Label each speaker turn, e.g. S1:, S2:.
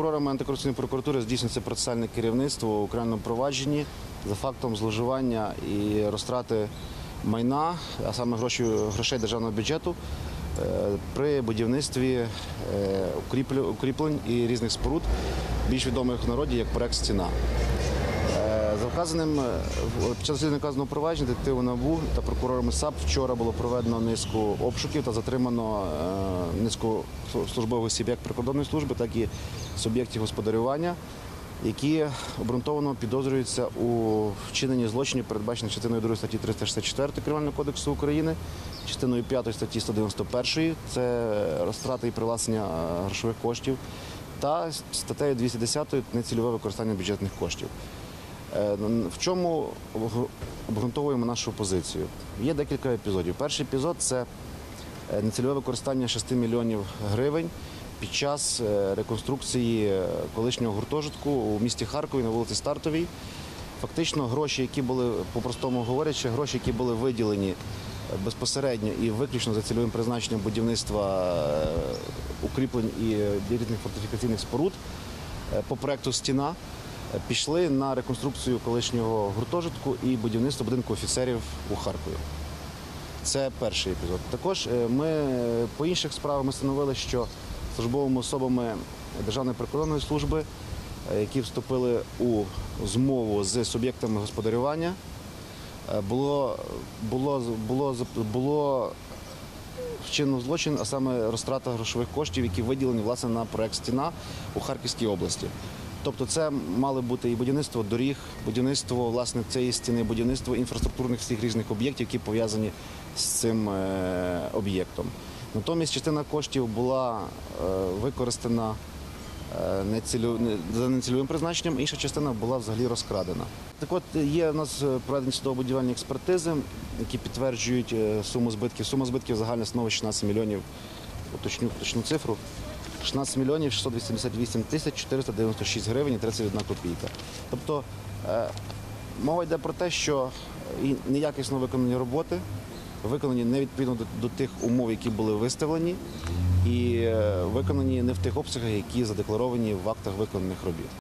S1: Прокурорами антикорупційної прокуратури здійснюється процесуальне керівництво у кримінальному провадженні за фактом зловживання і розтрати майна, а саме гроші, грошей державного бюджету е, при будівництві е, укріплень і різних споруд, більш відомих в народі як проект Стіна. Вказаним е, під час вказаного провадження детективу НАБУ та прокурорами САП вчора було проведено низку обшуків та затримано е, низку службових осіб як прикордонної служби, так і суб'єктів господарювання, які обґрунтовано підозрюються у вчиненні злочинів, передбачених частиною 2 статті 364 Кримінального кодексу України, частиною 5 статті 191 це розтрата і привласнення е, грошових коштів, та статтею 210 нецільове використання бюджетних коштів. Е, В чому обґрунтовуємо нашу позицію? Є декілька епізодів. Перший епізод це е, нецільове використання 6 мільйонів гривень під час е, реконструкції колишнього гуртожитку у місті Харкові на вулиці Стартовій. Фактично, гроші, які були, по-простому говорячи, гроші, які були виділені безпосередньо і виключно за цільовим призначенням будівництва укріплень і різних фортифікаційних споруд по проекту Стіна пішли на реконструкцію колишнього гуртожитку і будівництво будинку офіцерів у Харкові. Це перший епізод. Також е, ми по інших справах ми встановили, що службовими особами Державної прикордонної служби, е, які вступили у змову з суб'єктами господарювання, е, було, було, було, було вчинено злочин, а саме розтрата грошових коштів, які виділені власне на проект Стіна у Харківській області. Тобто це мали бути і будівництво доріг, будівництво власне цієї стіни, будівництво інфраструктурних всіх різних об'єктів, які пов'язані з цим е, об'єктом. Натомість частина коштів була е, використана е, за нецільовим призначенням, інша частина була взагалі розкрадена. Так от є у нас проведені судово-будівельні експертизи, які підтверджують суму збитків. Сума збитків загальна становить 16 мільйонів, уточню точну цифру. 16 мільйонів 688 тисяч 496 гривень і 31 копійка. Тобто е, мова йде про те, що неякісно виконані роботи, виконані не відповідно до, тих умов, які були виставлені, і е, виконані не в тих обсягах, які задекларовані в актах виконаних робіт.